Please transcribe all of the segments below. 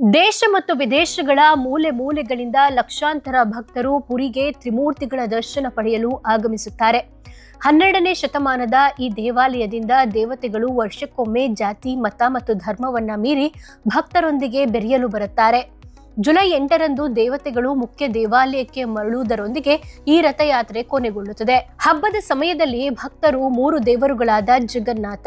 ದೇಶ ಮತ್ತು ವಿದೇಶಗಳ ಮೂಲೆ ಮೂಲೆಗಳಿಂದ ಲಕ್ಷಾಂತರ ಭಕ್ತರು ಪುರಿಗೆ ತ್ರಿಮೂರ್ತಿಗಳ ದರ್ಶನ ಪಡೆಯಲು ಆಗಮಿಸುತ್ತಾರೆ. ಹನ್ನೆರಡನೇ ಶತಮಾನದ ಈ ದೇವಾಲಯದಿಂದ ದೇವತೆಗಳು ವರ್ಷಕ್ಕೊಮ್ಮೆ ಜಾತಿ, ಮತ ಮತ್ತು ಧರ್ಮವನ್ನ ಮೀರಿ ಭಕ್ತರೊಂದಿಗೆ ಬೆರೆಯಲು ಬರುತ್ತಾರೆ. ಜುಲೈ ಎಂಟರಂದು ದೇವತೆಗಳು ಮುಖ್ಯ ದೇವಾಲಯಕ್ಕೆ ಮರಳುವುದರೊಂದಿಗೆ ಈ ರಥಯಾತ್ರೆ ಕೊನೆಗೊಳ್ಳುತ್ತದೆ. ಹಬ್ಬದ ಸಮಯದಲ್ಲಿ ಭಕ್ತರು ಮೂರು ದೇವರುಗಳಾದ ಜಗನ್ನಾಥ,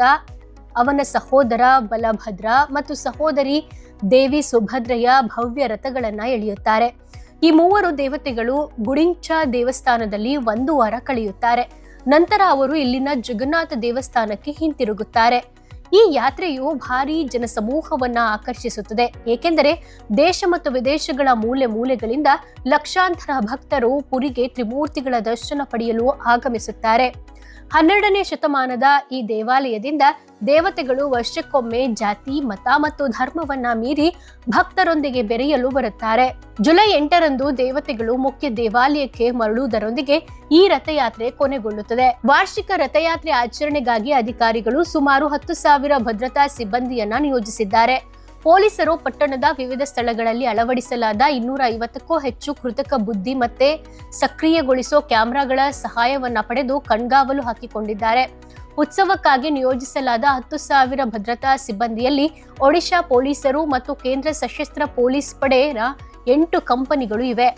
ಅವನ ಸಹೋದರ ಬಲಭದ್ರ ಮತ್ತು ಸಹೋದರಿ ದೇವಿ ಸುಭದ್ರೆಯ ಭವ್ಯ ರಥಗಳನ್ನ ಎಳೆಯುತ್ತಾರೆ. ಈ ಮೂವರು ದೇವತೆಗಳು ಗುಡಿಂಚ ದೇವಸ್ಥಾನದಲ್ಲಿ ಒಂದು ವಾರ ಕಳೆಯುತ್ತಾರೆ. ನಂತರ ಅವರು ಇಲ್ಲಿನ ಜಗನ್ನಾಥ ದೇವಸ್ಥಾನಕ್ಕೆ ಹಿಂತಿರುಗುತ್ತಾರೆ. ಈ ಯಾತ್ರೆಯು ಭಾರಿ ಜನಸಮೂಹವನ್ನ ಆಕರ್ಷಿಸುತ್ತದೆ. ಏಕೆಂದರೆ ದೇಶ ಮತ್ತು ವಿದೇಶಗಳ ಮೂಲೆ ಮೂಲೆಗಳಿಂದ ಲಕ್ಷಾಂತರ ಭಕ್ತರು ಪುರಿಗೆ ತ್ರಿಮೂರ್ತಿಗಳ ದರ್ಶನ ಪಡೆಯಲು ಆಗಮಿಸುತ್ತಾರೆ. ಹನ್ನೆರಡನೇ ಶತಮಾನದ ಈ ದೇವಾಲಯದಿಂದ ದೇವತೆಗಳು ವರ್ಷಕ್ಕೊಮ್ಮೆ ಜಾತಿ, ಮತ ಮತ್ತು ಧರ್ಮವನ್ನ ಮೀರಿ ಭಕ್ತರೊಂದಿಗೆ ಬೆರೆಯಲು ಬರುತ್ತಾರೆ. ಜುಲೈ ಎಂಟರಂದು ದೇವತೆಗಳು ಮುಖ್ಯ ದೇವಾಲಯಕ್ಕೆ ಮರಳುವುದರೊಂದಿಗೆ ಈ ರಥಯಾತ್ರೆ ಕೊನೆಗೊಳ್ಳುತ್ತದೆ. ವಾರ್ಷಿಕ ರಥಯಾತ್ರೆ ಆಚರಣೆಗಾಗಿ ಅಧಿಕಾರಿಗಳು ಸುಮಾರು ಹತ್ತು ಸಾವಿರ ಭದ್ರತಾ ಸಿಬ್ಬಂದಿಯನ್ನ ನಿಯೋಜಿಸಿದ್ದಾರೆ. ಪೊಲೀಸರು ಪಟ್ಟಣದ ವಿವಿಧ ಸ್ಥಳಗಳಲ್ಲಿ ಅಳವಡಿಸಲಾದ ಇನ್ನೂರ ಐವತ್ತಕ್ಕೂ ಹೆಚ್ಚು ಕೃತಕ ಬುದ್ಧಿ ಮತ್ತೆ ಸಕ್ರಿಯಗೊಳಿಸೋ ಕ್ಯಾಮೆರಾಗಳ ಸಹಾಯವನ್ನ ಪಡೆದು ಕಣ್ಗಾವಲು ಹಾಕಿಕೊಂಡಿದ್ದಾರೆ. ಉತ್ಸವಕ್ಕಾಗಿ ನಿಯೋಜಿಸಲಾದ ಹತ್ತು ಸಾವಿರ ಭದ್ರತಾ ಸಿಬ್ಬಂದಿಯಲ್ಲಿ ಒಡಿಶಾ ಪೊಲೀಸರು ಮತ್ತು ಕೇಂದ್ರ ಸಶಸ್ತ್ರ ಪೊಲೀಸ್ ಪಡೆಯ ಎಂಟು ಕಂಪನಿಗಳು ಇವೆ.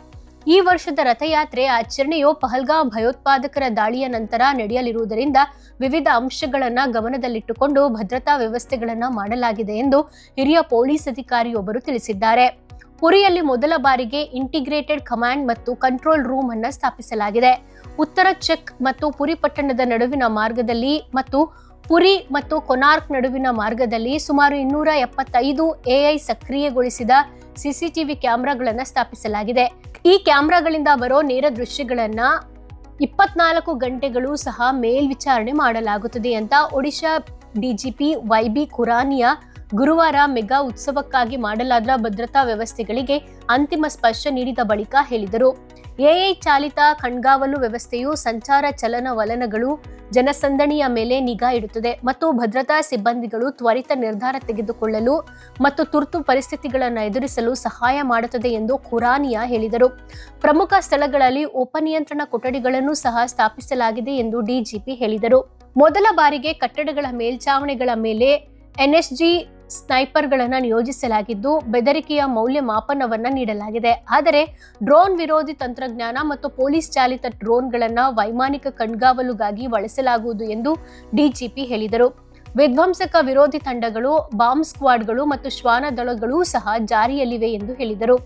ಈ ವರ್ಷದ ರಥಯಾತ್ರೆ ಆಚರಣೆಯು ಪಹಲ್ಗಾಂ ಭಯೋತ್ಪಾದಕರ ದಾಳಿಯ ನಂತರ ನಡೆಯಲಿರುವುದರಿಂದ ವಿವಿಧ ಅಂಶಗಳನ್ನು ಗಮನದಲ್ಲಿಟ್ಟುಕೊಂಡು ಭದ್ರತಾ ವ್ಯವಸ್ಥೆಗಳನ್ನು ಮಾಡಲಾಗಿದೆ ಎಂದು ಹಿರಿಯ ಪೊಲೀಸ್ ಅಧಿಕಾರಿಯೊಬ್ಬರು ತಿಳಿಸಿದ್ದಾರೆ. ಪುರಿಯಲ್ಲಿ ಮೊದಲ ಬಾರಿಗೆ ಇಂಟಿಗ್ರೇಟೆಡ್ ಕಮಾಂಡ್ ಮತ್ತು ಕಂಟ್ರೋಲ್ ರೂಮ್ ಅನ್ನು ಸ್ಥಾಪಿಸಲಾಗಿದೆ. ಉತ್ತರ ಚೆಕ್ ಮತ್ತು ಪುರಿ ಪಟ್ಟಣದ ನಡುವಿನ ಮಾರ್ಗದಲ್ಲಿ ಮತ್ತು ಪುರಿ ಮತ್ತು ಕೊನಾರ್ಕ್ ನಡುವಿನ ಮಾರ್ಗದಲ್ಲಿ ಸುಮಾರು ಇನ್ನೂರ ಎಪ್ಪತ್ತೈದು ಎಐ ಸಕ್ರಿಯಗೊಳಿಸಿದ ಸಿಸಿಟಿವಿ ಕ್ಯಾಮೆರಾಗಳನ್ನು ಸ್ಥಾಪಿಸಲಾಗಿದೆ. ಈ ಕ್ಯಾಮ್ರಾಗಳಿಂದ ಬರೋ ನೇರ ದೃಶ್ಯಗಳನ್ನ ಇಪ್ಪತ್ನಾಲ್ಕು ಗಂಟೆಗಳು ಸಹ ಮೇಲ್ವಿಚಾರಣೆ ಮಾಡಲಾಗುತ್ತದೆ ಅಂತ ಒಡಿಶಾ ಡಿಜಿಪಿ ವೈಬಿ ಖುರಾನಿಯಾ ಗುರುವಾರ ಮೆಗಾ ಉತ್ಸವಕ್ಕಾಗಿ ಮಾಡಲಾದ ಭದ್ರತಾ ವ್ಯವಸ್ಥೆಗಳಿಗೆ ಅಂತಿಮ ಸ್ಪರ್ಶ ನೀಡಿದ ಬಳಿಕ ಹೇಳಿದರು. ಎಐ ಚಾಲಿತ ಕಣ್ಗಾವಲು ವ್ಯವಸ್ಥೆಯು ಸಂಚಾರ ಚಲನವಲನಗಳು, ಜನಸಂದಣಿಯ ಮೇಲೆ ನಿಗಾ ಇಡುತ್ತದೆ ಮತ್ತು ಭದ್ರತಾ ಸಿಬ್ಬಂದಿಗಳು ತ್ವರಿತ ನಿರ್ಧಾರ ತೆಗೆದುಕೊಳ್ಳಲು ಮತ್ತು ತುರ್ತು ಪರಿಸ್ಥಿತಿಗಳನ್ನು ಎದುರಿಸಲು ಸಹಾಯ ಮಾಡುತ್ತದೆ ಎಂದು ಖುರಾನಿಯಾ ಹೇಳಿದರು. ಪ್ರಮುಖ ಸ್ಥಳಗಳಲ್ಲಿ ಉಪನಿಯಂತ್ರಣ ಕೊಠಡಿಗಳನ್ನು ಸಹ ಸ್ಥಾಪಿಸಲಾಗಿದೆ ಎಂದು ಡಿಜಿಪಿ ಹೇಳಿದರು. ಮೊದಲ ಬಾರಿಗೆ ಕಟ್ಟಡಗಳ ಮೇಲ್ಚಾವಣಿಗಳ ಮೇಲೆ ಎನ್ಎಸ್ಜಿ ಸ್ನೈಪರ್ಗಳನ್ನು ನಿಯೋಜಿಸಲಾಗಿದ್ದು ಬೆದರಿಕೆಯ ಮೌಲ್ಯಮಾಪನವನ್ನು ನೀಡಲಾಗಿದೆ. ಆದರೆ ಡ್ರೋನ್ ವಿರೋಧಿ ತಂತ್ರಜ್ಞಾನ ಮತ್ತು ಪೊಲೀಸ್ ಚಾಲಿತ ಡ್ರೋನ್ಗಳನ್ನು ವೈಮಾನಿಕ ಕಣ್ಗಾವಲುಗಾಗಿ ಬಳಸಲಾಗುವುದು ಎಂದು ಡಿಜಿಪಿ ಹೇಳಿದರು. ವಿಧ್ವಂಸಕ ವಿರೋಧಿ ತಂಡಗಳು, ಬಾಂಬ್ ಸ್ಕ್ವಾಡ್ಗಳು ಮತ್ತು ಶ್ವಾನ ದಳಗಳೂ ಸಹ ಜಾರಿಯಲ್ಲಿವೆ ಎಂದು ಹೇಳಿದರು.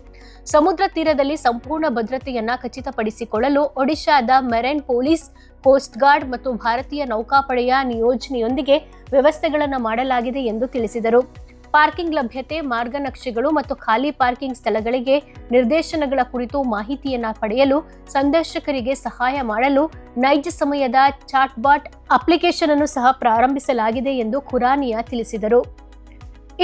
ಸಮುದ್ರ ತೀರದಲ್ಲಿ ಸಂಪೂರ್ಣ ಭದ್ರತೆಯನ್ನ ಖಚಿತಪಡಿಸಿಕೊಳ್ಳಲು ಒಡಿಶಾದ ಮೆರೈನ್ ಪೊಲೀಸ್, ಕೋಸ್ಟ್ ಗಾರ್ಡ್ ಮತ್ತು ಭಾರತೀಯ ನೌಕಾಪಡೆಯ ನಿಯೋಜನೆಯೊಂದಿಗೆ ವ್ಯವಸ್ಥೆಗಳನ್ನು ಮಾಡಲಾಗಿದೆ ಎಂದು ತಿಳಿಸಿದರು. ಪಾರ್ಕಿಂಗ್ ಲಭ್ಯತೆ ಮಾರ್ಗನಕ್ಷೆಗಳು ಮತ್ತು ಖಾಲಿ ಪಾರ್ಕಿಂಗ್ ಸ್ಥಳಗಳಿಗೆ ನಿರ್ದೇಶನಗಳ ಕುರಿತು ಮಾಹಿತಿಯನ್ನು ಪಡೆಯಲು ಸಂದರ್ಶಕರಿಗೆ ಸಹಾಯ ಮಾಡಲು ನೈಜ ಸಮಯದ ಚಾಟ್ಬಾಟ್ ಅಪ್ಲಿಕೇಶನ್ ಅನ್ನು ಸಹ ಪ್ರಾರಂಭಿಸಲಾಗಿದೆ ಎಂದು ಖುರಾನಿಯಾ ತಿಳಿಸಿದರು.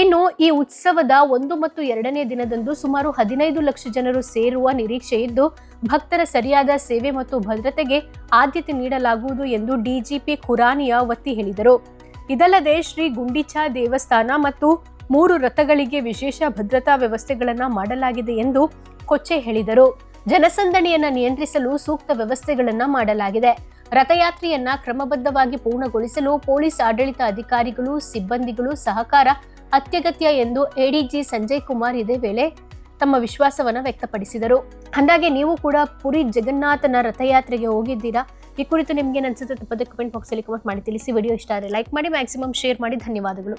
ಇನ್ನು ಈ ಉತ್ಸವದ ಒಂದು ಮತ್ತು ಎರಡನೇ ದಿನದಂದು ಸುಮಾರು ಹದಿನೈದು ಲಕ್ಷ ಜನರು ಸೇರುವ ನಿರೀಕ್ಷೆ ಇದ್ದು, ಭಕ್ತರ ಸರಿಯಾದ ಸೇವೆ ಮತ್ತು ಭದ್ರತೆಗೆ ಆದ್ಯತೆ ನೀಡಲಾಗುವುದು ಎಂದು ಡಿಜಿಪಿ ಖುರಾನಿಯಾ ಒತ್ತಿ ಹೇಳಿದರು. ಇದಲ್ಲದೆ ಶ್ರೀ ಗುಂಡಿಚಾ ದೇವಸ್ಥಾನ ಮತ್ತು ಮೂರು ರಥಗಳಿಗೆ ವಿಶೇಷ ಭದ್ರತಾ ವ್ಯವಸ್ಥೆಗಳನ್ನು ಮಾಡಲಾಗಿದೆ ಎಂದು ಕೊಚ್ಚೆ ಹೇಳಿದರು. ಜನಸಂದಣಿಯನ್ನು ನಿಯಂತ್ರಿಸಲು ಸೂಕ್ತ ವ್ಯವಸ್ಥೆಗಳನ್ನು ಮಾಡಲಾಗಿದೆ. ರಥಯಾತ್ರೆಯನ್ನ ಕ್ರಮಬದ್ಧವಾಗಿ ಪೂರ್ಣಗೊಳಿಸಲು ಪೊಲೀಸ್ ಆಡಳಿತ ಅಧಿಕಾರಿಗಳು, ಸಿಬ್ಬಂದಿಗಳು ಸಹಕಾರ ಅತ್ಯಗತ್ಯ ಎಂದು ಎಡಿಜಿ ಸಂಜಯ್ ಕುಮಾರ್ ಇದೇ ವೇಳೆ ತಮ್ಮ ವಿಶ್ವಾಸವನ್ನ ವ್ಯಕ್ತಪಡಿಸಿದರು. ಅಂದಾಗೆ ನೀವು ಕೂಡ ಪುರಿ ಜಗನ್ನಾಥನ ರಥಯಾತ್ರೆಗೆ ಹೋಗಿದ್ದೀರಾ? ಈ ಕುರಿತು ನಿಮಗೆ ಅನ್ಸುತ್ತೆ ತಪ್ಪದೆ ಕಮೆಂಟ್ ಬಾಕ್ಸಲ್ಲಿ ಕಮೆಂಟ್ ಮಾಡಿ ತಿಳಿಸಿ. ವಿಡಿಯೋ ಇಷ್ಟ ಆದರೆ ಲೈಕ್ ಮಾಡಿ ಮ್ಯಾಕ್ಸಿಮಮ್ ಶೇರ್ ಮಾಡಿ. ಧನ್ಯವಾದಗಳು.